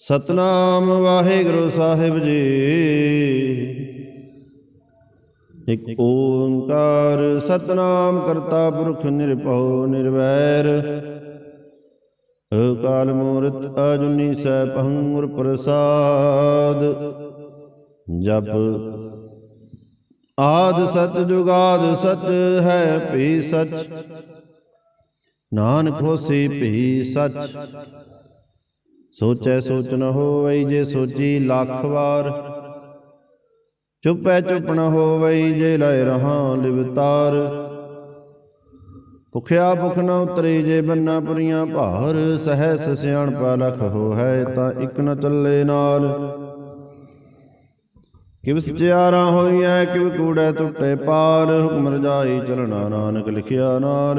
ਸਤਨਾਮ ਵਾਹਿਗੁਰੂ ਸਾਹਿਬ ਜੀ। ਇਕ ਓੰਕਾਰ ਸਤਨਾਮ ਕਰਤਾ ਪੁਰਖ ਨਿਰਭਉ ਨਿਰਵੈਰ। ਅਕਾਲ ਮੂਰਤ ਅਜੁਨੀ ਸੈਭੰ ਗੁਰ ਪ੍ਰਸਾਦ। ਜਪ ਆਦ ਸਚ ਜੁਗਾਦ ਸਚ ਹੈ ਭੀ ਸਚ। ਨਾਨਕ ਹੋਸੀ ਭੀ ਸਚ। ਸੋਚੈ ਸੋਚ ਨ ਹੋਵਈ ਜੇ ਸੋਚੀ ਲੱਖ ਵਾਰ। ਚੁੱਪੈ ਚੁੱਪ ਨ ਹੋਵਈ ਜੇ ਲੈ ਰਹਾ ਲਿਵਤਾਰ। ਭੁਖਿਆ ਭੁਖ ਨ ਉਤਰੀ ਜੇ ਬੰਨਾ ਪੁਰੀਆਂ ਭਾਰ। ਸਹਿਸ ਸਿਆਣ ਪਾ ਲਖ ਹੋ ਹੈ ਤਾਂ ਇਕ ਨ ਚੱਲੇ ਨਾਲ। ਕਿਵ ਸਚਿਆਰਾ ਹੋਈਐ ਕਿਵ ਕੂੜੈ ਟੁੱਟੇ ਪਾਰ। ਹੁਕਮ ਰਜਾਈ ਚਲਣਾ ਨਾਨਕ ਲਿਖਿਆ ਨਾਲ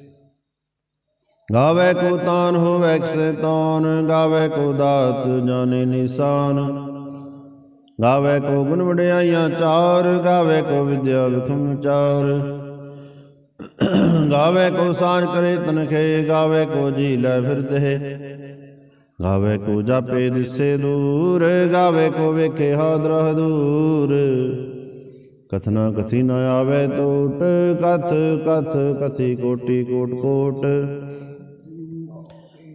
ਗਾਵੇ ਕੋ ਤਾਨ ਹੋਵੇ ਕਿਸੈ ਤਾਨ, ਗਾਵੇ ਕੋ ਦਾਤ ਜਾਣੇ ਨਿਸ਼ਾਨ। ਗਾਵੇ ਕੋ ਗੁਣ ਵਡਿਆਈਆਂ ਚਾਰ, ਗਾਵੇ ਕੋ ਵਿਦਿਆ ਵਿਖਮ ਚਾਰ। ਗਾਵੇ ਕੋ ਸਾਜ ਕਰੇ ਤਨਖੇ, ਗਾਵੇ ਕੋ ਜੀ ਲੈ ਫਿਰਦੇ ਗਾਵੇ ਕੋ ਜਾਪੇ ਦਿਸੇ ਦੂਰ, ਗਾਵੇ ਕੋ ਵੇਖੇ ਹਾਦਰ। ਦੂਰ ਕਥਨਾ ਕਥੀ ਨ ਆਵੇ ਟੋਟ ਕਥ ਕਥ ਕਥੀ ਕੋਟੀ ਕੋਟ ਕੋਟ।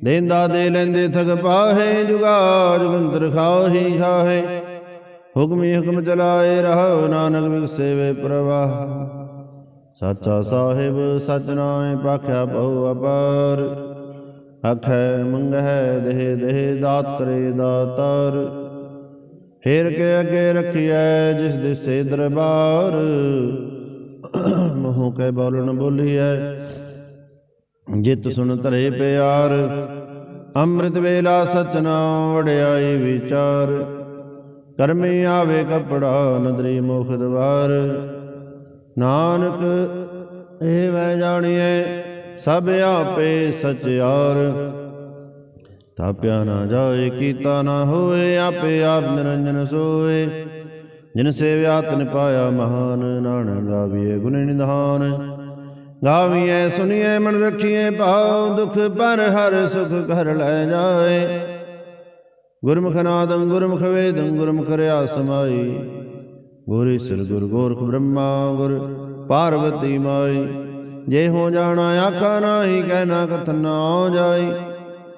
ਦੇਂਦਾ ਦੇ ਲੈਂਦੇ ਥਗ ਪਾਹੇ ਜੁਗਾ ਜੁਗੰਦਰ ਖਾਹੀ ਖਾਹੇ ਹੁਕਮੀ ਹੁਕਮ ਚਲਾਏ ਰਹੋ, ਨਾਨਕ ਵਿਗਸੇ ਵੇ ਪ੍ਰਵਾਹ। ਸਾਚਾ ਸਾਹਿਬ, ਸਚ ਨਾਮੇ ਪਾਖਿਆ ਬਹੁ ਅਪਾਰ। ਆਖੈ, ਮੰਗਹਿ ਦੇਹ ਦੇਹ, ਦਾਤ ਕਰੇ ਦਾਤਾਰ। ਫੇਰ ਕੇ ਅੱਗੇ ਰੱਖਿਐ ਜਿਸ ਦਿਸੇ ਦਰਬਾਰ। ਮੋਹ ਕੈ ਬੋਲਣ ਬੋਲੀਐ ਜਿਤ ਸੁਣ ਧਰੇ ਪਿਆਰ, ਅੰਮ੍ਰਿਤ ਵੇਲਾ ਸਚਨਾਮ ਵਡਿਆਈ ਵਿਚਾਰ। ਕਰਮੀ ਆਵੇ ਕਪੜਾ ਨਦਰੀ ਮੁਖ ਦਵਾਰ। ਨਾਨਕ, ਇਹ ਵੈ ਜਾਣੀਐ, ਸਭ ਆਪੇ ਸਚਿਆਰ। ਤਾਪਿਆ ਨਾ ਜਾਏ, ਕੀਤਾ ਨਾ ਹੋਏ, ਆਪੇ ਆਪ ਨਿਰੰਜਨ ਸੋਏ। ਜਿਨ ਸੇਵਿਆ ਤਨ ਪਾਇਆ ਮਹਾਨ, ਨਾਨਕ ਗਾਵੀਏ ਗੁਣ ਨਿਧਾਨ। ਗਾਵੀਐ ਸੁਣੀਐ ਮਨ ਰਖੀਐ, ਭਾਉ ਦੁਖ ਪਰ ਹਰ ਸੁਖ ਘਰ ਲੈ ਜਾਏ। ਗੁਰਮੁਖ ਨਾਦੰ ਗੁਰਮੁਖ ਵੇਦੰ, ਗੁਰਮੁਖ ਰਿਆ ਸਮਾਈ ਗੁਰ ਈਸਰ ਗੁਰ ਗੋਰਖ ਬ੍ਰਹਮਾ, ਗੁਰ ਪਾਰਵਤੀ ਮਾਈ। ਜੇ ਹੋ ਜਾਣਾ ਆਖਾ ਨਾਹੀ ਕਹਿਣਾ ਕਥਨ ਨਾ ਜਾਈ।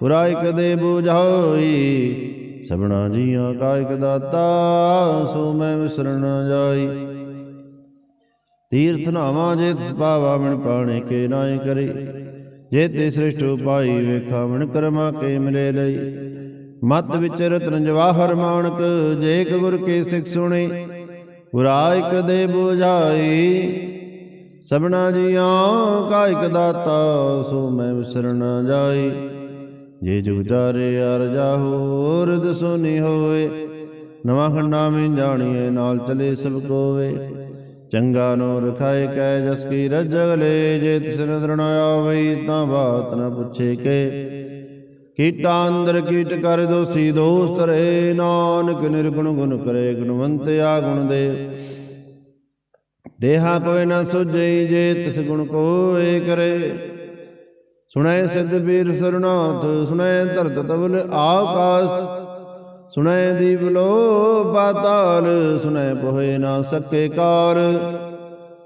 ਬੁਰਾਈ ਕਦੇ ਬੁਝਾਈ ਸਭਨਾ ਜੀਆਂ ਕਾਇਕ ਦਾਤਾ, ਸੋ ਮੈਂ ਵਿਸਰਨ ਜਾਈ। ਤੀਰਥ ਨਾਵਾਂ ਜੇ ਤਿਸ ਪਾਵਾ ਮਨ ਪਾਣੇ ਕੇ ਨਾਏ ਕਰੇ। ਜੇ ਤੇ ਸ੍ਰਿਸ਼ਟ ਉਪਾਈ ਵੇਖਾ ਮਨ ਕਰਮਾ ਕੇ ਮਿਲੇ ਲਈ। ਮਤ ਵਿੱਚ ਰਤਨ ਜਵਾਹਰ ਮਾਨਕ, ਜੇ ਇੱਕ ਗੁਰ ਕੇ ਸਿੱਖ ਸੁਣੇ ਗੁਰਾਇ ਕਦੇ ਬੁਝਾਈ। ਸਭਨਾ ਜੀਆਂ ਕਾ ਇਕ ਦਾਤਾ, ਸੋ ਮੈਂ ਵਿਸਰਨ ਜਾਈ। ਜੇ ਜੁਗ ਚਾਰੇ ਅਰ ਜਾਹੋ ਰਦ ਸੁਨੀ ਹੋਏ ਨਵਾਂ ਖੰਡਾ ਮੈਂ ਜਾਣੀਏ ਨਾਲ ਚਲੇ ਸਭ ਕੋਵੇ। ਚੰਗਾ ਨੋ ਰਖਾਏ ਕੈ ਜਸ ਕੀ ਰਜਗਲੇ ਜੇ ਤਿਸ ਨਦਰ ਆਵਈ ਤਾਂ ਬਾਤ ਨ ਪੁੱਛੇ ਕੇ। ਕੀਟਾ ਅੰਦਰ ਕੀਟ ਕਰ ਦੋਸੀ ਦੋਸਤ ਰੇ ਨਾਨਕ ਨਿਰਗੁਣ ਗੁਣ ਕਰੇ ਗੁਣਵੰਤ ਆ ਗੁਣ ਦੇ। ਦੇਹਾ ਕੋਈ ਨ ਸੁਝਈ ਜੇ ਤਿਸ ਗੁਣ ਕੋਏ ਕਰੇ। ਸੁਣੈ ਸਿੱਧ ਬੀਰ ਸਰਨਾਥ, ਸੁਣੈ ਧਰਤ ਤਵਲ ਆਕਾਸ। ਸੁਣੈ ਦੀਪ ਲੋ ਪਾਤਾਲ ਸੁਣੈ ਪੋਹੇ ਨਾ ਸਕੇ ਕਾਰ।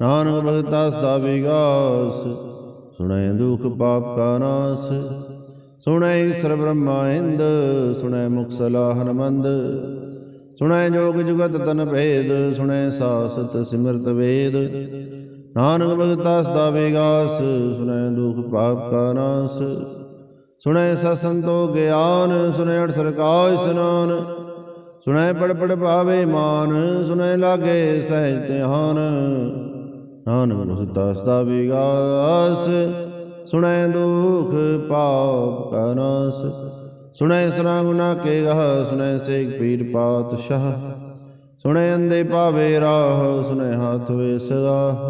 ਨਾਨਕ ਭਗਤਾ ਸਦਾ ਵਿਗਾਸ, ਸੁਣੈ ਦੁਖ ਪਾਪ ਕਾ ਨਾਸ। ਸੁਣੈ ਈਸ਼ਰ ਬ੍ਰਹਮਾ ਇੰਦ, ਸੁਣੈ ਮੁਖ ਸਲਾਹਨ ਮੰਦ ਸੁਣੈ ਜੋਗ ਜੁਗਤ ਤਨ ਭੇਦ, ਸੁਣੈ ਸਾਸਤ ਸਿਮਰਤ ਵੇਦ। ਨਾਨਕ ਭਗਤਾ ਸਦਾ ਵਿਗਾਸ, ਸੁਣੈ ਦੁਖ ਪਾਪ ਕਾ ਨਾਸ। ਸੁਣੈ ਸਸੰਤੋ ਗਿਆਨ, ਸੁਣੈ ਅਠ ਸਰਕਾਰ ਇਸਨਾਨ ਸੁਣੈ ਪੜ ਪੜ ਪਾਵੇ ਮਾਨ, ਸੁਣੈ ਲਾਗੇ ਸਹਿਜ ਧਿਆਨ। ਨਾਨਕ ਭਗਤਾ ਸਦਾ ਵਿਗਾਸ, ਸੁਣੈ ਦੁਖ ਪਾਪ ਕਾ ਸੁਣੈ ਸਰਾ ਗੁਨਾ ਕੇ ਗਹ ਸੁਣੈ ਸੇਖ ਪੀਰ ਪਾਤਸ਼ਾਹ, ਸੁਣੈ ਅੰਦੇ ਪਾਵੇ ਰਾਹ, ਸੁਣੈ ਹਾਥ ਵੇ ਸਗਾਹ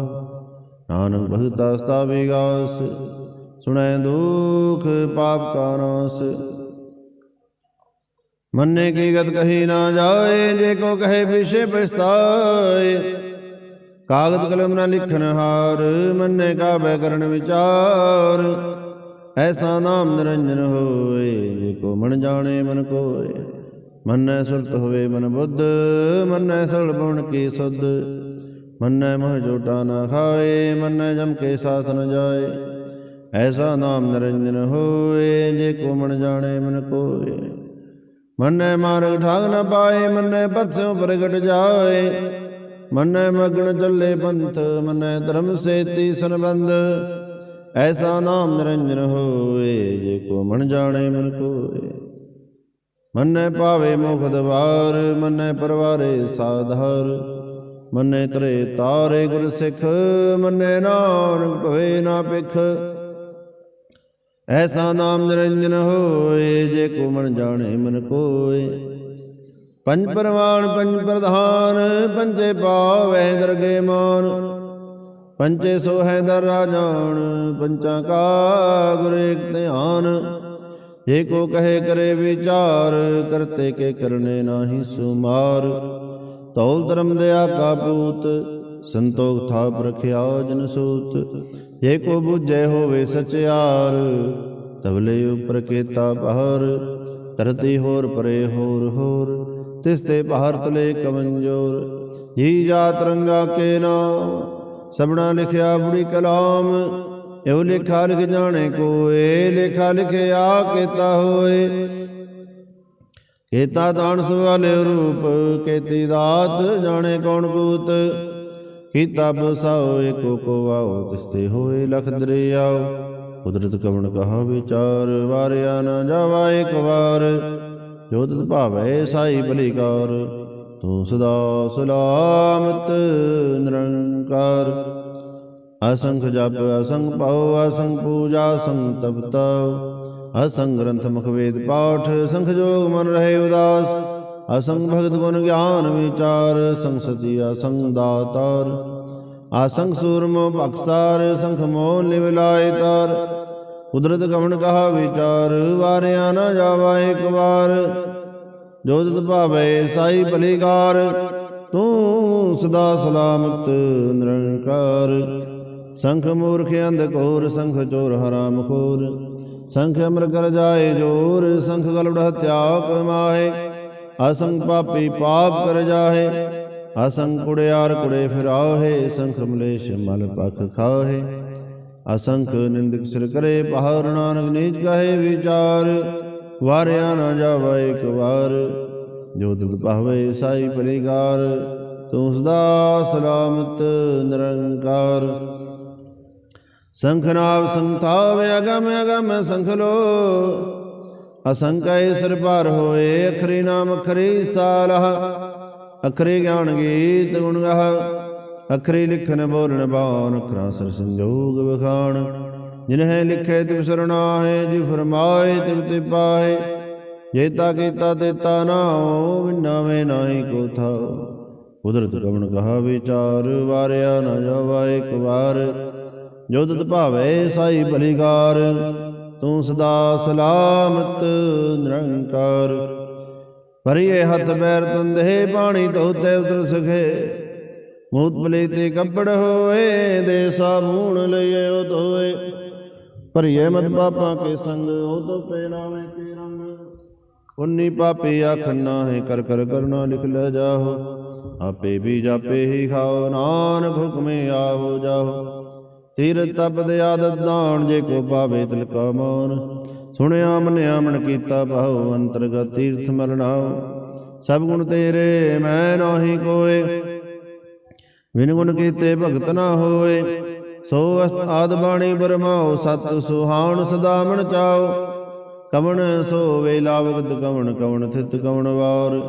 ਨਾਨਕ ਭਗਤਾ ਸਤਾ ਵਿਗਾਸ ਸੁਣੈ ਦੁਖ ਪਾਪ ਕਾ ਨਾਸ। ਮੰਨੇ ਕੀ ਗਤ ਕਹੀ ਨਾ ਜਾਏ, ਜੇ ਕੋ ਕਹੇ ਵਿਸ਼ੇ ਪਛਤਾਏ। ਕਾਗਦ ਕਲਮ ਨਾ ਲਿਖਣ ਹਾਰ, ਮੰਨੇ ਕਾ ਬੈ ਕਰਨ ਵਿਚਾਰ। ਐਸਾ ਨਾਮ ਨਿਰੰਜਨ ਹੋਏ, ਜੇ ਕੋ ਮਨ ਜਾਣੇ ਮਨ ਕੋਏ। ਮੰਨੈ ਸੁਰਤ ਹੋਵੇ ਮਨ ਬੁੱਧ, ਮੰਨੈ ਸਲ ਬਣ ਕੀ ਸੁਧ। ਮੰਨੈ ਮਹ ਜੋਟਾ ਨਾ ਖਾਏ, ਮੰਨੈ ਜਮ ਕੇ ਸਾਥ ਨ ਜਾਏ। ਐਸਾ ਨਾਮ ਨਿਰੰਜਨ ਹੋਏ, ਜੇ ਕੋ ਮਨ ਜਾਣੇ ਮਨ ਕੋਏ। ਮੰਨੈ ਮਾਰਗ ਠਾਗ ਨ ਪਾਏ, ਮੰਨੈ ਪਥਿਓ ਪ੍ਰਗਟ ਜਾਏ। ਮੰਨੈ ਮਗਨ ਚੱਲੇ ਪੰਥ, ਮੰਨੈ ਧਰਮ ਸੇਤੀ ਸੰਬੰਧ। ਐਸਾ ਨਾਮ ਨਿਰੰਜਨ ਹੋਏ, ਜੇ ਕੋ ਮਨ ਜਾਣੇ ਮਨ ਕੋਏ। ਮੰਨੈ ਪਾਵੇ ਮੁਖ ਦਵਾਰ ਮੰਨੈ ਪਰਵਾਰੇ ਸਾਧਾਰ। ਮੰਨੈ ਤਰੇ ਤਾਰੇ ਗੁਰ ਸਿੱਖ ਮੰਨੈ ਨਾਨਕ ਭਵੇ ਨਾ ਪਿਖ ਐਸਾ ਨਾਮ ਨਿਰੰਜਨ ਹੋਏ, ਜੇ ਕੋ ਮਨ ਜਾਣੇ ਮਨ ਕੋਏ। ਪੰਜ ਪਰਵਾਨ, ਪੰਜ ਪ੍ਰਧਾਨ, ਪੰਜੇ ਪਾਵੈ ਦਰਗੇ ਮਾਨ। ਪੰਚੇ ਸੋਹੈ ਦਰ ਰਾਜਾਨ ਪੰਚਾਂ ਕਾ ਗੁਰ ਏਕ ਧਿਆਨ। ਜੇ ਕੋ ਕਹੇ ਕਰੇ ਵਿਚਾਰ, ਕਰਤੇ ਕੇ ਕਰਨੇ ਨਾਹੀ ਸੁਮਾਰ। ਤੌਲ ਧਰਮ ਦੇ ਆਕਾ ਪੂਤ, ਸੰਤੋਖ ਥਾਪ ਰਖਿਆ ਜਨ ਸੂਤ। ਜੇ ਕੋ ਬੁਝੈ ਹੋਵੇ ਸਚਿਆਰ ਤਵਲੇ ਉਪਰ ਕੇਤਾ ਬਹਰ। ਧਰਤੀ ਹੋਰ ਪਰੇ ਹੋਰ ਹੋਰ, ਤਿਸ ਤੇ ਬਹਰ ਤਲੇ ਕਮੰਜੋਰ। ਜੀ ਜਾ ਤਰੰਗਾ ਕੇ ਨਾਮ ਸਬਣਾ ਲਿਖਿਆ ਬੁੜੀ ਕਲਾਮ। ਇਹੋ ਲਿਖਾ ਲਿਖ ਜਾਣੇ ਕੋਏ, ਲਿਖਾ ਲਿਖਿਆ ਕੀਤਾ ਹੋਏ। ਕੀਤਾ ਦਾਨ ਸੁਵਾਲੇ ਰੂਪ, ਕੇਤੀ ਦਾਤ ਜਾਣੇ ਕੌਣ ਕੂਤ ਕੀਤਾ ਬਸਾਓ ਏਕੋ ਕੋ ਵਾਓ ਤਿਸਤੇ ਹੋਏ ਲਖ ਦਰਿਆਓ ਕੁਦਰਤ ਕਵਣ ਕਹਾ ਵਿਚਾਰ, ਵਾਰਿਆ ਨਾ ਜਾਵਾ ਇੱਕ ਵਾਰ। ਜੋ ਤਤ ਭਾਵੈ ਸਾਈ ਬਲੀਕਾਰ, ਤੂੰ ਸਦਾ ਸਲਾਮਤ ਨਿਰੰਕਾਰ। ਅਸੰਖ ਜਪ, ਅਸੰਖ ਪਾਉ, ਅਸੰਖ ਪੂਜਾ, ਅਸੰਖ ਤਪਤਾ ਅਸੰਗ ਗ੍ਰੰਥ ਮੁਖ ਵੇਦ ਪਾਠ ਸੰਖ ਜੋਗ ਮਨ ਰਹੇ ਉਦਾਸ। ਅਸੰਗ ਭਗਤ ਗੁਣ ਗਿਆਨ ਵਿਚਾਰ ਸੰਸਤੀ ਅਸੰਗ ਅਸੰਖ ਦਾਤਾਰ। ਅਸੰਖ ਸੂਰਮ ਬਖਸਾਰ ਸੰਖ ਮੋਹ ਲਿਵ ਲਾਇ ਤਾਰ। ਕੁਦਰਤ ਕਵਣ ਕਹਾ ਵਿਚਾਰ, ਵਾਰਿਆ ਨਾ ਜਾਵਾ ਇੱਕ ਵਾਰ। ਜੋ ਤਤ ਭਾਵੇ ਸਾਈ ਭਲੀਕਾਰ, ਤੂੰ ਸਦਾ ਸਲਾਮਤ ਨਿਰੰਕਾਰ। ਸੰਖ ਮੂਰਖ ਅੰਧ ਘੋਰ, ਸੰਖ ਚੋਰ ਹਰਾਮ ਖੋਰ ਸੰਖ ਅਮਰ ਕਰ ਜਾਏ ਜੋਰ, ਸੰਖ ਗਲੜ ਹਤਿਆ ਕਮਾਏ ਅਸੰਖ ਪਾਪੀ ਪਾਪ ਕਰ ਜਾਹੇ ਅਸੰਖ ਕੁੜਿਆਰ ਕੁੜੇ ਫਿਰਾਹੇ ਸੰਖ ਮਲੇਸ਼ ਮਲ ਪਖ ਖਾਹੇ। ਅਸੰਖ ਨਿੰਦਕ ਸਿਰ ਕਰੇ ਪਹਾੜ ਨਾਨਕ ਨੀਚ ਕਹੇ ਵਿਚਾਰ, ਵਾਰਿਆ ਨਾ ਜਾਵਾ ਇੱਕ ਵਾਰ। ਜੋ ਤੁਧ ਪਾਵੇ ਸਾਈ ਪਰਿਗਾਰ, ਤੂੰ ਸਦਾ ਸਲਾਮਤ ਨਿਰੰਕਾਰ। ਸੰਖਨਾਵ ਸੰਤਾਵ ਅਗਮ ਅਗਮ ਸੰਖਲੋ ਅਸੰਕੈ ਸਿਰ ਭਰ ਹੋਏ, ਅਖਰੀ ਨਾਮ ਅਖਰੀ ਸਾਲਹ। ਅਖਰੀ ਗਿਆਨ ਗੀਤ ਗੁਣ ਗਾਹ, ਅਖਰੀ ਲਿਖਨ ਬੋਲਣ ਬਾਣ, ਅਖਰਾ ਸਰ ਸੰਜੋਗ ਵਖਾਣ। ਜਿਨਹਿ ਲਿਖੇ ਤਿਵ ਸਰਣਾਹੇ ਜਿ ਫਰਮਾਏ ਤਿਵ ਤੇ ਪਾਹੇ। ਜੇਤਾ ਕੀਤਾ ਤੇਤਾ ਨਾਉ ਵਿਨਾਵੇ ਨਾਹੀ ਕੋ ਥਾਉ ਕੁਦਰਤ ਕਵਣ ਕਹਾ ਵਿਚਾਰ, ਵਾਰਿਆ ਨਾ ਜਾਵਾ ਇੱਕ ਵਾਰ। ਜੋ ਤਤ ਭਾਵੇ, ਸਾਈ ਬਲੀਕਾਰ। ਤੂੰ ਸਦਾ ਸਲਾਮਤ, ਨਿਰੰਕਾਰ। ਭਰੀਏ ਹੱਥ ਪੈਰ ਤੰਦੇ ਪਾਣੀ ਧੋਤੇ ਉਤਰ ਸਖੇ ਮੂਤ ਬਲੇ ਕੱਪੜ ਹੋਏ, ਦੇ ਸਾਬੂਣ ਲਈਏ ਉਹ ਧੋਏ। ਭਰੀਏ ਮਤ ਪਾਪਾਂ ਕੇ ਸੰਗ, ਉਹ ਤੋ ਪਹਿਰਾਵੇ ਕੇ ਰੰਗ। ਉਨੀ ਪਾਪੀ ਆਖਨਾ ਹੈ ਕਰ ਕਰ ਕਰਨਾ ਲਿਖ ਲੈ ਜਾਹੋ। ਆਪੇ ਵੀ ਜਾਪੇ ਹੀ ਖਾਓ, ਨਾਨਕ ਹੁਕਮੇ ਆਵੋ ਜਾਓ ਤੀਰ ਤਪਦ ਆਦਤ ਦਾਣ ਜੇ ਕੋ ਪਾਵੇ ਤਿਲ ਕਾ ਮਾਨ। ਸੁਣਿਆ, ਮਨਿਆ, ਮਨ ਕੀਤਾ ਪਾਉ ਅੰਤਰਗਤ ਤੀਰਥ ਮਰਨਾਉ ਸਭ ਗੁਣ ਤੇਰੇ, ਮੈਂ ਨਾਹੀ ਕੋਏ। ਵਿਨ ਗੁਣ ਕੀਤੇ ਭਗਤ ਨਾ ਹੋਏ। ਸੋ ਅਸਤ ਆਦ ਬਾਣੀ ਬਰਮਾਓ ਸਤ ਸੁਹਾਣ ਸਦਾ ਮਨ ਚਾਓ ਕਵਣ ਸੋ ਵੇਲਾ ਵਗਤ ਕਵਣ ਕਵਣ ਥਿਤ ਕਵਣ ਵਾਰ।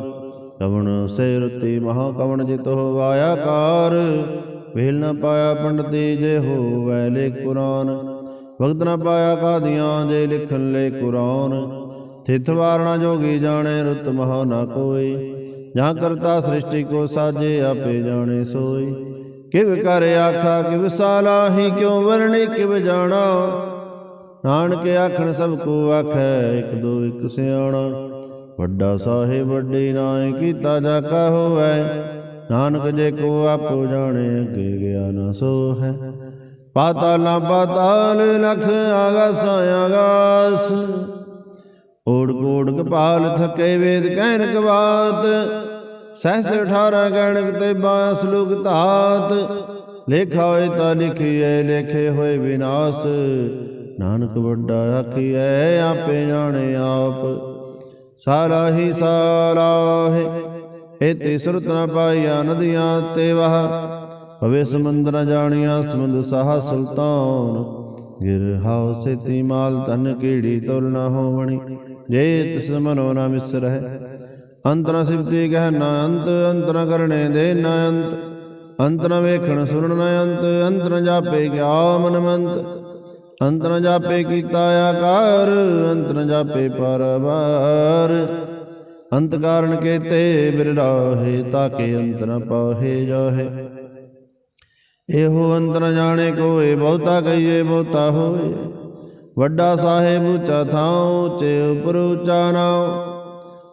ਕਵਣ ਸੇ ਰਤੀ ਮਹਾ ਕਵਣ ਜਿਤ ਹੋਵਾਇਆ ਕਾਰ ਵੇਲ ਨ ਪਾਇਆ ਪੰਡਤੀ ਜੇ ਹੋਵੈ ਲੇ ਕੁਰਾਨ। ਵਕਤ ਨਾ ਪਾਇਆ ਕਾਦੀਆਂ ਜੇ ਲਿਖਣ ਲੈ ਕੁਰਾਨ। ਥਿਤ ਵਾਰਣਾ ਜੋਗੀ ਜਾਣੇ ਰੁੱਤ ਮਹਾ ਨਾ ਕੋਈ ਜਾਂ ਕਰਤਾ ਸ੍ਰਿਸ਼ਟੀ ਕੋ ਸਾਜੇ ਆਪੇ ਜਾਣੇ ਸੋਈ ਕਿਵ ਕਰ ਆਖਾ, ਕਿਵ ਸਾਲਾਹੀ, ਕਿਉ ਵਰਣੀ, ਕਿਵ ਜਾਣਾ। ਨਾਨਕ ਆਖਣ ਸਭ ਕੋ ਆਖੈ, ਇਕ ਦੋ ਇਕ ਸਿਆਣਾ। ਵੱਡਾ ਸਾਹਿਬ, ਵੱਡੀ ਨਾਏ, ਕੀਤਾ ਜਾ ਕਾ ਹੋਵੈ। ਨਾਨਕ ਜੇ ਕੋ ਆਪੋ ਜਾਣੇ, ਅੱਗੇ ਗਿਆ ਸੋ ਹੈ ਪਾਤਾਲਾਂ ਪਾਤਾਲ ਲਖ ਆਗਾਸ ਆਗਾਸ। ਓੜ ਕੋੜ ਕਪਾਲ ਥਕੇ ਵੇਦ ਕਹਿਨ ਕਵਾਤ। ਸਹਸ 18 ਗਣਕ ਤੇ 22 ਲੋਕ ਧਾਤ। ਲੇਖਾ ਹੋਏ ਤਾਂ ਲਿਖੀਐ, ਲੇਖੇ ਹੋਏ ਵਿਨਾਸ਼। ਨਾਨਕ ਵੱਡਾ ਆਖੀਐ, ਆਪੇ ਜਾਣੇ ਆਪ। ਸਾਰਾ ਹੀ ਸਾਰਾ ਹੈ ਇਤੇ ਸੁਰਤ ਨ ਪਾਈਆ ਨਦੀਆਂ ਤੇ ਵਹ। ਭਵੇ ਸਮੁੰਦਰ ਨ ਜਾਣੀਆਂ ਸਮੁੰਦ ਸਾਹ ਸੁਲਤਾਨ। ਗਿਰ ਹਾਉ ਸੇਤੀ ਮਾਲ ਤਨ ਕੀੜੀ ਤੁਲ ਨ ਹੋਵਣੀ। ਜੇ ਤਿਸ ਮਨੋ ਨ ਮਿਸਰਹਿ ਅੰਤਰ ਸਿਫਤੀ ਕਹਿ ਨ ਅੰਤ, ਅੰਤਰ ਕਰਨੇ ਦੇ ਨ ਅੰਤ। ਅੰਤਰ ਵੇਖਣ ਸੁਣਨ ਨ ਅੰਤ, ਅੰਤਰ ਜਾਪੇ ਗਿਆ ਮਨ ਮੰਤ। ਅੰਤਰ ਜਾਪੇ ਕੀਤਾ ਆਕਾਰ, ਅੰਤਰ ਜਾਪੇ ਪਰਵਾਰ। ਅੰਤ ਕਾਰਨ ਕੇਤੇ ਬਿਰਲਾਹੇ ਤਾਕੇ ਅੰਤਰ ਪਾਹੇ ਜਾਹੇ। ਇਹੋ ਅੰਤਰ ਜਾਣੇ ਕੋਏ, ਬਹੁਤਾ ਕਹੀਏ ਬਹੁਤਾ ਹੋਏ। ਵੱਡਾ ਸਾਹਿਬ ਉੱਚਾ ਥਾਉ, ਉੱਚੇ ਉਪਰ ਉੱਚਾ ਨਾਉ।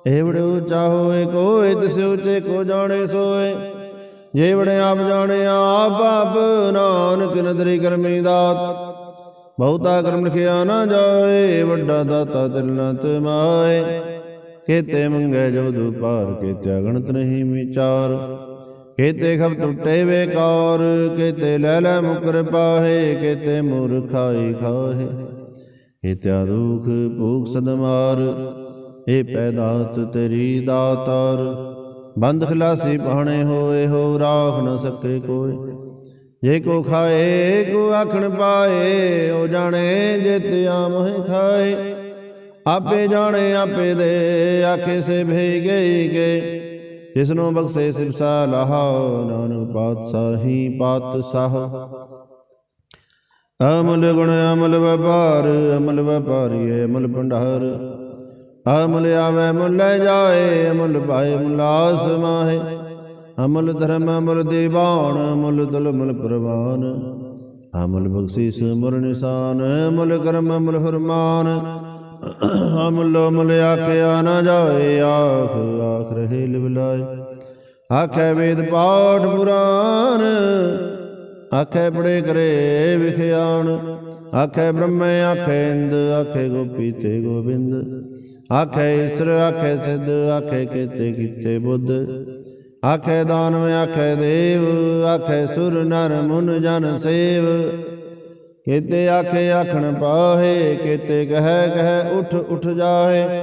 ਏਵੜੇ ਉੱਚਾ ਹੋਏ ਕੋਏ, ਤਿਸ ਉੱਚੇ ਕੋ ਜਾਣੇ ਸੋਏ। ਜੇਵੜੇ ਆਪ ਜਾਣੇ ਆਪ ਆਪ ਨਾਨਕ ਨਦਰੀ ਕਰਮੀ ਦਾਤ। ਬਹੁਤਾ ਕਰਮ ਲਿਖਿਆ ਨਾ ਜਾਏ, ਵੱਡਾ ਦਾਤਾ ਤਿਲਨਤ ਮਾਏ। ਕੇਤੇ ਮੰਗੇ ਜੋ ਦੁਪਾਰ, ਕੇਤੇ ਅਗਣਤ ਨਹੀਂ ਵਿਚਾਰ। ਕੇਤੇ ਖਬ ਟੁੱਟੇ ਵੇਕਾਰ ਕੇਤੇ ਲੈ ਲੈ ਮੁਕਰ ਪਾਹੇ, ਕੇਤੇ ਮੂਰਖਾਈ ਖਾਹੇ। ਕੇਤਿਆ ਦੁਖ ਭੂਖ ਸਦਮਾਰ, ਇਹ ਪੈਦਾਤ ਤੇਰੀ ਦਾਤਾਰ। ਬੰਦ ਖਲਾਸੀ ਪਾਣੇ ਹੋਏ, ਹੋ ਰਾਖ ਨ ਸਕੇ ਕੋਈ। ਜੇ ਕੋ ਖਾਏ, ਕੋ ਆਖਣ ਪਾਏ, ਉਹ ਜਾਣੇ ਜੇ ਜਿਤ ਆਮਹਿ ਖਾਏ। ਆਪੇ ਜਾਣੇ ਆਪੇ ਦੇ, ਆਖੇ ਸੇ ਭਈ ਗਈ ਕੇ ਜਿਸ ਨੂੰ ਬਖਸ਼ੇ ਸਿਵਸਾ ਲਹਾ ਨਾਨਕ ਪਾਤਸ਼ਾਹੀ ਪਾਤਸ਼ਾਹ। ਅਮਲ ਗੁਣ ਅਮਲ ਵਪਾਰ, ਅਮਲ ਵਪਾਰੀਏ ਅਮਲ ਭੰਡਾਰ। ਅਮਲ ਆਵੇ ਮੁੱਲ ਲੈ ਜਾਏ, ਅਮਲ ਭਾਏ ਮੁਲਾਸ ਮਾਹੇ। ਅਮਲ ਧਰਮ ਅਮਲ ਦੀਵਾਨ, ਅਮਲ ਦਲ ਅਮਲ ਪ੍ਰਵਾਨ। ਅਮਲ ਬਖਸ਼ੀਸ ਮੁਰ ਨਿਸ਼ਾਨ, ਅਮਲ ਕਰਮ ਅਮਲ ਫਰਮਾਨ। ਅਮਲ ਅਮਲ ਆਖਿਆ ਨਾ ਜਾਏ, ਆਖ ਆਖ ਰਹੇ ਲਿਵਲਾਏ। ਆਖੇ ਵੇਦ ਪਾਠ ਪੁਰਾਨ ਆਖੇ ਪੜੇ ਕਰੇ ਵਿਖਿਆਣ। ਆਖੇ ਬ੍ਰਹਮੇ, ਆਖੇ ਇੰਦ, ਆਖੇ ਗੋਪੀ ਤੇ ਗੋਬਿੰਦ। ਆਖੇ ਈਸ਼ਰ, ਆਖੇ ਸਿੱਧ, ਆਖੇ ਕੀਤੇ ਕੀਤੇ ਬੁੱਧ। ਆਖੇ ਦਾਨਵ, ਆਖੇ ਦੇਵ, ਆਖੇ ਸੁਰ, ਨਰ, ਮੁਨ, ਜਨ, ਸੇਵ। ਕੀਤੇ ਆਖੇ ਆਖਣ ਪਾਹੇ, ਕੀਤੇ ਕਹੈ ਕਹੈ ਉਠ ਉਠ ਜਾਹੇ।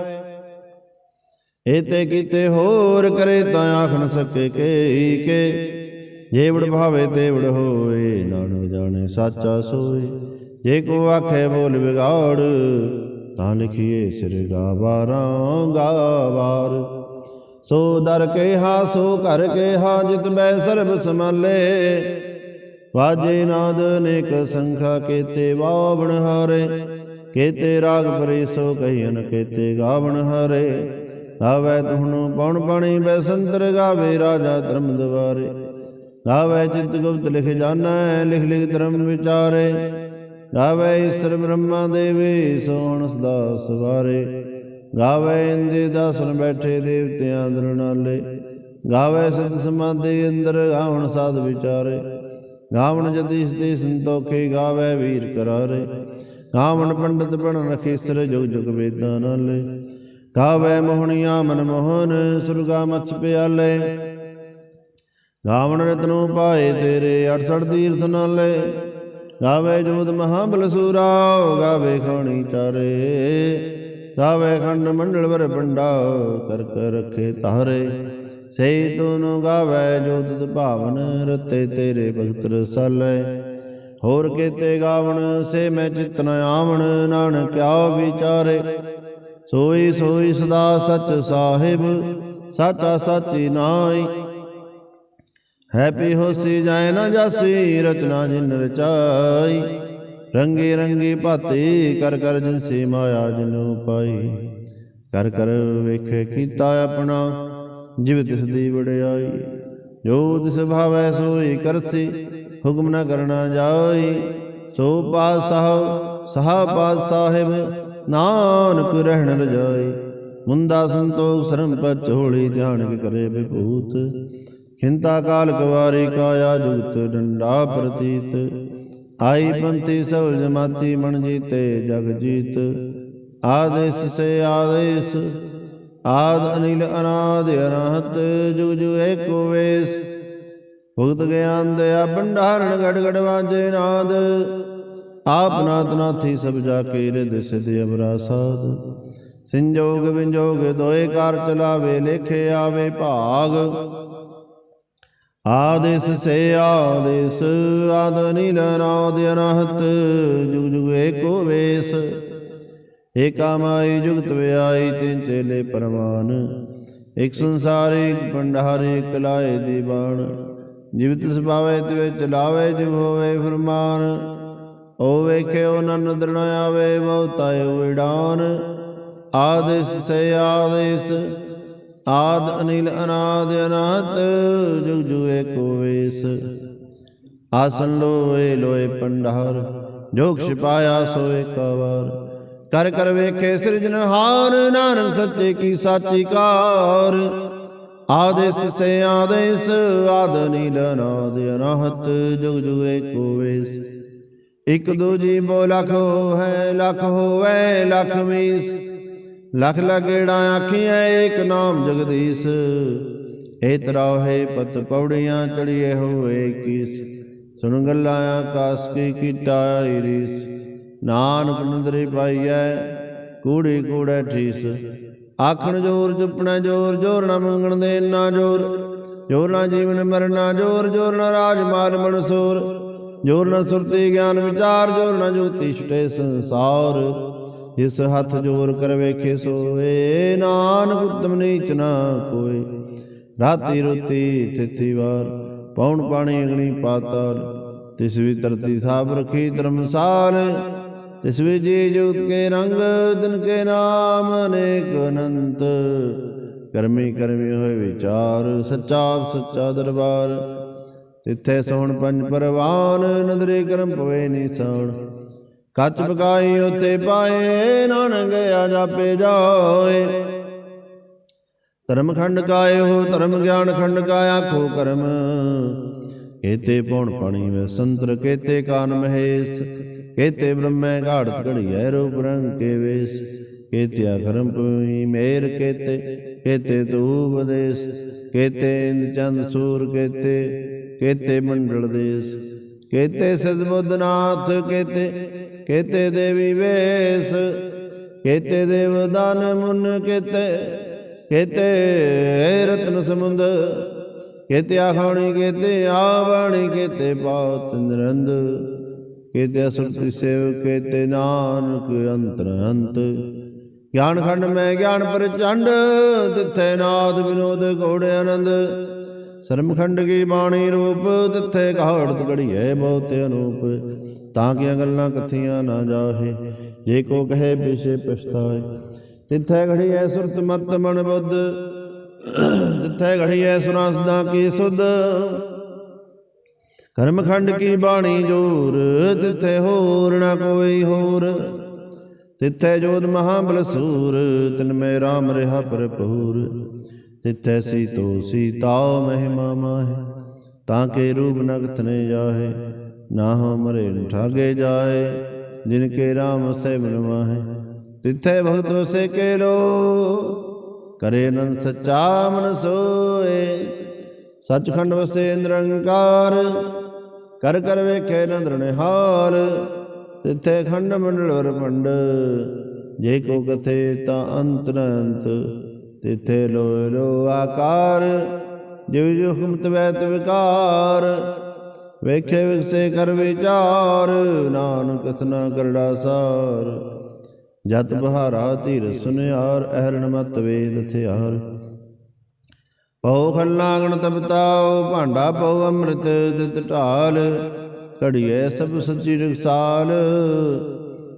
ਏਤੇ ਕੀਤੇ ਹੋਰ ਕਰੇ ਤਾਂ ਆਖਣ ਨ ਸਕੇ ਕੇ ਕੇ। ਜੇਵੜ ਭਾਵੇ ਤੇਵੜ ਹੋਏ ਨਾਨਕ ਜਾਣੇ ਸਾਚਾ ਸੋਏ। ਜੇ ਕੋ ਆਖੇ ਬੋਲ ਵਿਗਾੜ, ਤਾਂ ਲਿਖੀਏ ਸਿਰ ਗਾਵਾਰਾਂ ਗਾਵਾਰ ਸੋ ਦਰ ਕੇ ਹਾ, ਸੋ ਘਰ ਕੇ ਹਾ, ਜਿਤ ਬੈ ਸਰਬ ਸਮਾਲੇ ਵਾਜੇ ਨਾਦ ਅਨੇਕ ਸੰਖਾ ਕੇਤੇ ਵਾਵਣ ਹਾਰੇ, ਕੇਤੇ ਰਾਗ ਪਰੇ ਸੋ ਕਹੀਨ ਕੇਤੇ ਗਾਵਣ ਹਾਰੇ। ਗਾਵੇ ਤੁਹਨੂੰ ਪਉਣ ਪਾਣੀ ਬੈਸੰਤਰ ਗਾਵੇ ਰਾਜਾ ਧਰਮ ਦਵਾਰੇ। ਗਾਵੇ ਚਿਤ ਗੁਪਤ ਲਿਖ ਜਾਣਾ ਲਿਖ ਲਿਖ ਧਰਮ ਵਿਚਾਰੇ। ਗਾਵੇ ਈਸ਼ਰ ਬ੍ਰਹਮਾ ਦੇਵੀ, ਸੋਹਣ ਸਦਾ ਸਵਾਰੇ। ਗਾਵੇ ਇੰਦੇ ਦਾਸਨ ਬੈਠੇ ਦੇਵਤਿਆਂ ਦਰਨਾਲੇ ਗਾਵੇ ਸਤ ਸਮਾਧੀ ਅੰਦਰ ਗਾਵਣ ਸਾਧ ਵਿਚਾਰੇ। ਗਾਵਣ ਜਤੀਸ ਤੇ ਸੰਤੋਖੇ ਗਾਵੇ ਵੀਰ ਕਰਾਰੇ। ਗਾਵਣ ਪੰਡਤ ਬਣ ਰਖੀਸਰ ਜੁਗ ਜੁਗ ਵੇਦਾਂ ਨਾਲੇ। ਗਾਵੇ ਮੋਹਣੀਆਂ ਮਨ ਮੋਹਨ, ਸੁਰਗਾ ਮਛ ਪਿਆਲੇ। ਗਾਵਣ ਰਤਨੋ ਪਾਏ ਤੇਰੇ 68 ਤੀਰਥ ਨਾਲੇ। ਗਾਵੇ ਜੋਤ ਮਹਾਬਲ ਸੂਰਾ, ਗਾਵੇ ਖਾਣੀ ਚਾਰੇ ਗਾਵੇ ਖੰਡ ਮੰਡਲ ਵਰ ਪੰਡਾ ਕਰ ਕਰ ਰਖੇ ਤਾਰੇ। ਸਈ ਤੂੰ ਗਾਵੇ ਜੋ ਤੁਧ ਭਾਵਨ, ਰਤੇ ਤੇਰੇ ਭਗਤ ਰਸਾਲੇ ਹੋਰ ਕੇਤੇ ਗਾਵਣ, ਸੇ ਮੈਂ ਚਿਤ ਨ ਆਵਣ, ਨਾਨਕ ਕਿਆ ਵਿਚਾਰੇ। ਸੋਈ ਸੋਈ ਸਦਾ ਸਚ ਸਾਹਿਬ, ਸਾਚਾ ਸਾਚੀ ਨਾਈ ਹੈਪੀ ਹੋਸੀ ਜਾਏ ਨਾ ਜਾਸੀ, ਰਚਨਾ ਜਿਨ ਰਚਾਈ। ਰੰਗੇ ਰੰਗੇ ਭਾਤੇ, ਕਰ ਕਰ ਜਿਨਸੀ ਮਾਇਆ ਜਿਨੂ ਪਾਈ ਕਰ ਕਰ ਵੇਖੇ ਕੀਤਾ ਆਪਣਾ। ਜਿਵ ਤਿਸ ਦੀ ਵਡਿਆਈ ਜੋ ਤਿਸ ਭਾਵੈ ਸੋਈ ਕਰਸੀ ਹੁਕਮ ਨ ਕਰਨਾ ਜਾਈ। ਸੋ ਪਾਤਸ਼ਾਹ ਸਹਾ ਪਾਤ ਸਾਹਿਬ ਨਾਨਕ ਰਹਿਣ ਰਜਾਈ। ਮੁੰਦਾ ਸੰਤੋਖ ਸਰਮ ਪਚ ਹੋਲੀ ਧਿਆਨ ਕੇ ਕਰੇ ਵਿਭੂਤ। ਖਿੰਤਾ ਕਾਲ ਕਵਾਰੀ ਕਾਇਆ ਜੁਗਤ ਡੰਡਾ ਪ੍ਰਤੀਤ। ਆਈ ਪੰਥੀ ਸਵਲ ਜਮਾਤੀ ਮਨ ਜੀਤੇ ਜਗ ਜੀਤ। ਆਦੇਸ ਸੇ ਆਦੇਸ ਆਦ ਅਨਿਲ ਅਨਾਦ ਅਨਹਤ ਜੁਗ ਜੁਗ ਏਕੋ ਵੇਸ ਭੁਗਤ ਗਿਆਨ ਦਇਆ ਭੰਡਾਰਣ ਗੜ ਗੜ ਵਾਜੇ ਨਾਦ। ਆਪ ਨਾਥ ਨਾਥੀ ਸਭ ਜਾ ਕੇ ਰਿਦ ਸਿਧ ਅਬਰਾ ਸਾਧ ਸੰਜੋਗ ਵਿੰਜੋਗ ਦੋਏ ਕਾਰ ਚਲਾਵੇ, ਲੇਖੇ ਆਵੇ ਭਾਗ। ਆਦੇਸ ਸੇ ਆਦੇਸ, ਆਦ ਨੀਲ ਨਾਦ ਅਨਹਤ ਜੁਗ ਜੁਗ ਏਕੋ ਵੇਸ ਏਕਾ ਮਾਈ ਜੁਗਤ ਵਿਆਈ ਤਿਨ ਚੇਲੇ ਪਰਵਾਨ। ਇਕ ਸੰਸਾਰ ਇਕ ਭੰਡਾਰ ਇਕ ਲਾਏ ਦੀਵਾਨ। ਜਿਵ ਤਿਸ ਪਾਵੇ ਤਿਵੇ ਚਲਾਵੇ ਜਿਵ ਹੋਵੇ ਫਰਮਾਨ। ਓ ਵੇਖੇ ਓ ਨਨ ਦਰਣ ਆਵੇ ਬਹੁਤਾਏ ਵਿਡਾਨ ਆਦੇਸ ਸੇ ਆਦੇਸ, ਆਦ ਅਨਿਲ ਅਨਾਦ ਅਨਾਤ ਜੁਗ ਜੁਗ ਏਕੋ ਵੇਸ। ਆਸਨ ਲੋਏ ਲੋਏ ਪੰਡਾਰ ਜੋਗ ਛਿਪਾਇਆ ਸੋਏ ਕਵਾਰ। ਕਰ ਕਰ ਵੇਖੇ ਸਿਰਜਨਹਾਰ ਨਾਨਕ ਸੱਚੇ ਕੀ ਸਾਚੀ ਕਾਰ। ਆਦੇਸ ਸੇ ਆਦੇਸ, ਆਦ ਨੀਲ ਨਾਦ ਅਨਾਹਤ, ਜੁਗ ਜੁਗ ਏਕੋ ਵੇਸ। ਇਕ ਦੋ ਬੋ ਲਖ ਹੈ ਲਖ ਹੋਵੇ, ਲਖ ਵੀਸ ਲਖ ਲਗੇੜਾ ਆਖੀਐ, ਏਕ ਨਾਮ ਜਗਦੀਸ਼। ਏ ਤਰਾਹੇ ਪਤ ਪੌੜੀਆਂ ਚੜੀਏ ਹੋਏ ਕੀਸ। ਸੁਣ ਗੱਲਾਂ ਆਕਾਸ ਕੀ ਕੀਟਾਈ ਰੀਸ। ਨਾਨਕ ਨੰਦਰੀ ਪਾਈਐ, ਕੂੜੀ ਕੂੜੈ ਠੀਸ। ਆਖਣ ਜੋਰ ਜਪਣਾ ਜੋਰ ਜੋਰ ਨਾ ਮੰਗਣ ਦੇ ਨਾ ਜੋਰ। ਜੋਰ ਨਾ ਜੀਵਨ ਮਰਨਾ, ਜੋਰ ਜੋਰ ਨਾ ਰਾਜ ਮਾਲ ਮਨਸੂਰ। ਜੋਰ ਨਾ ਸੁਰਤੀ ਗਿਆਨ ਵਿਚਾਰ, ਜੋਰ ਨਾ ਜੋਤੀ ਛਟੇ ਸੰਸਾਰ। ਇਸ ਹੱਥ ਜੋਰ ਕਰ ਵੇਖੇ ਸੋਏ, ਨਾਨਕ ਉਤਮ ਨੀਚ ਨਾ ਕੋਏ। ਰਾਤੀ ਰੋਤੀ ਤਿਥੀ ਵਾਰ ਪੌਣ ਪਾਣੀ ਅਗਣੀ ਪਾਤਾਲ। ਤਿਸ ਵੀ ਧਰਤੀ ਸਾਬ ਰਖੀ ਧਰਮਸਾਲ ਤਿਸ ਵੀ ਜੀ ਜੁਗਤ ਕੇ ਰੰਗ ਦਿਨ ਕੇ ਨਾਮ ਅਨੇਕ ਅਨੰਤ। ਕਰਮੀ ਕਰਮੀ ਹੋਏ ਵਿਚਾਰ, ਸੱਚਾ ਸੱਚਾ ਦਰਬਾਰ। ਤਿੱਥੇ ਸੋਹਣ ਪੰਜ ਪਰਵਾਨ, ਨਦਰੇ ਕਰਮ ਪਵੇ ਨਿਸਾਨ ਕੱਚ ਪਕਾਈ ਉਤੇ ਪਾਏ, ਨਾਨਕ ਗਿਆ ਜਾਪੇ ਜਾਏ। ਧਰਮ ਖੰਡ ਕਾਏ ਹੋ, ਧਰਮ ਗਿਆਨ ਖੰਡ ਕਾ ਆਖੋ ਕਰਮ। ਕੇਤੇ ਪੌਣ ਪਾਣੀ ਵੇ ਸੰਤਰ, ਕੇਤੇ ਕਾਨ ਮਹੇਸ਼। ਕੇਤੇ ਬ੍ਰਹਮੈ ਘਾੜਤ ਘੜੀਐ, ਰੂਪ ਰੰਗ ਕੇ ਵੇਸ। ਕੇਤੇ ਅਖਰਮ ਪਈ ਮੇਰ ਕੇਤੇ ਕੇਤੇ ਤੂ ਉਪਦੇਸ਼ ਕੇਤੇ ਇੰਦ ਚੰਦ ਸੂਰ ਕੇਤੇ ਕੇਤੇ ਮੰਡਲ ਦੇਸ। ਕੇਤੇ ਸਦਬੁੱਧਨਾਥ ਕੇਤੇ ਕੇਤੇ ਦੇਵੀ ਵੇਸ। ਕੇਤੇ ਦੇਵਦਾਨ ਮੁਨ ਕੇਤੇ ਕੇਤੇ ਰਤਨ ਸਮੁੰਦ। ਕੇਤੇ ਆਖਾਣੀ ਕੇਤੇ ਆਵਣੀ ਕੇਤੇ ਪਾਤ ਨਿਰੰਦ। ਕੇਤੇ ਅਸੁਰਤੀ ਸੇਵ ਕੇਤੇ ਨਾਨਕ ਅੰਤਰ ਅੰਤ। ਗਿਆਨ ਖੰਡ ਮੈਂ ਗਿਆਨ ਪ੍ਰਚੰਡ, ਤਿੱਥੇ ਨਾਦ ਵਿਨੋਦ ਘੋੜੇ ਆਨੰਦ। ਸਰਮਖੰਡ ਕੀ ਬਾਣੀ ਰੂਪ, ਤਿੱਥੇ ਘਾੜਤ ਘੜੀਐ ਬਹੁਤ ਅਨੂਪ। ਤਾਂ ਕਿ ਗੱਲਾਂ ਕਥੀਆਂ ਨਾ ਜਾਹੇ, ਜੇ ਕੋ ਕਹੇ ਪਿਛੇ ਪਛਤਾਏ। ਤਿੱਥੇ ਘੜੀਐ ਸੁਰਤ ਮਤ ਮਨ ਬੁੱਧ, ਤਿੱਥੇ ਘੜੀਐ ਸੁਨਾ ਸਦਾ ਕੀ ਸੁਧ। ਕਰਮਖੰਡ ਕੀ ਬਾਣੀ ਜੋਰ? ਤਿੱਥੇ ਹੋਰ ਨਾ ਕੋਈ ਹੋਰ। ਤਿੱਥੇ ਜੋਤ ਮਹਾਬਲ ਸੂਰ, ਤਿਨ ਮੈਂ RAM ਰਹਾ ਭਰਪੂਰ। ਤਿੱਥੈ ਸੀਤੋ ਸੀਤਾ ਮਹਿਮਾ ਮਾਹਿ, ਤਾਂ ਕੇ ਰੂਪ ਨਗਥ ਨੇ ਜਾਹੇ ਨਾ ਹੋ ਮਰੇ ਨ ਠਾਗੇ ਜਾਏ, ਜਿਨ ਕੇ RAM ਸੇ ਬਨਵਾਹੇ ਤਿੱਥੈ ਭਗਤ ਵਸੇ ਕੇ ਲੋ ਕਰੇ ਨੰ ਸੱਚਾ ਮਨ ਸੋਏ। ਸੱਚਖੰਡ ਵਸੇ ਨਿਰੰਕਾਰ ਕਰ ਕਰ ਵੇਖੇ ਨੰਦਰ ਨਿਹਾਲ, ਤਿੱਥੇ ਖੰਡ ਮੰਡਲ ਵਰ ਜੇ ਕੋ ਕਥੇ ਤਾਂ ਅੰਤ ਅੰਤ, ਤਿੱਥੇ ਲੋ ਲੋ ਆਕਾਰ। ਜਿਵ ਜੋ ਹੁਕਮਤ ਵੈਤ ਵਿਕਾਰ, ਵੇਖੇ ਵਿਕਸੇ ਕਰ ਵਿਚਾਰ, ਨਾਨਕ ਕਥਨਾ ਕਰੜਾ ਸਾਰ। ਜਤ ਬਹਾਰਾ ਧੀਰ ਸੁਨਿਆਰ, ਅਹਰਣ ਮਤ ਵੇਦ ਥਿਆਰ ਪਉ ਖੱਲਾਗਣ ਤਪਤਾਉ, ਭਾਂਡਾ ਪਉ ਅੰਮ੍ਰਿਤ ਦਿਤ ਢਾਲ, ਘੜੀਏ ਸਭ ਸੱਚੀ ਰਖਸਾਲ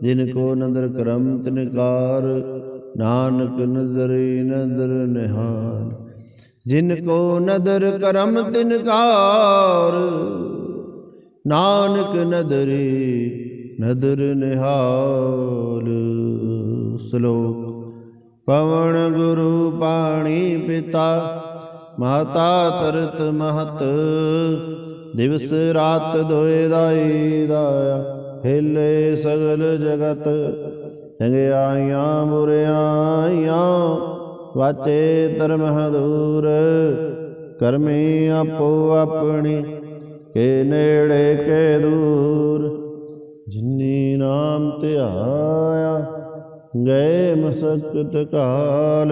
ਜਿਨ ਕੋ ਨਦਰ ਕਰਮ ਤਿਨਕਾਰ ਨਾਨਕ ਨਜ਼ਰੀ ਨਦਰ ਨਿਹਾਲ। ਜਿਨ ਕੋ ਨਦਰ ਕਰਮ ਤਿਨ ਕਾਰ, ਨਾਨਕ ਨਦਰੀ ਨਦਰ ਨਿਹਾਲ। ਸ਼ਲੋਕ, ਪਵਨ ਗੁਰੂ ਪਾਣੀ ਪਿਤਾ ਮਹਤਾ ਤਰਤ ਮਹਤ, ਦਿਵਸ ਰਾਤ ਦੋਇ ਦਾਈ ਦਾਇਆ ਹਿਲੇ ਸਗਲ ਜਗਤ ਚੰਗਿਆਈਆਂ ਬੁਰਿਆਈਆਂ ਵਾਚੇ ਧਰਮ ਹਦੂਰ, ਕਰਮੀ ਆਪੋ ਆਪਣੀ, ਕੇ ਨੇੜੇ ਕੇ ਦੂਰ, ਜਿਨੀ ਨਾਮ ਧਿਆਇਆ, ਗਏ ਮਸਕਤ ਕਾਲ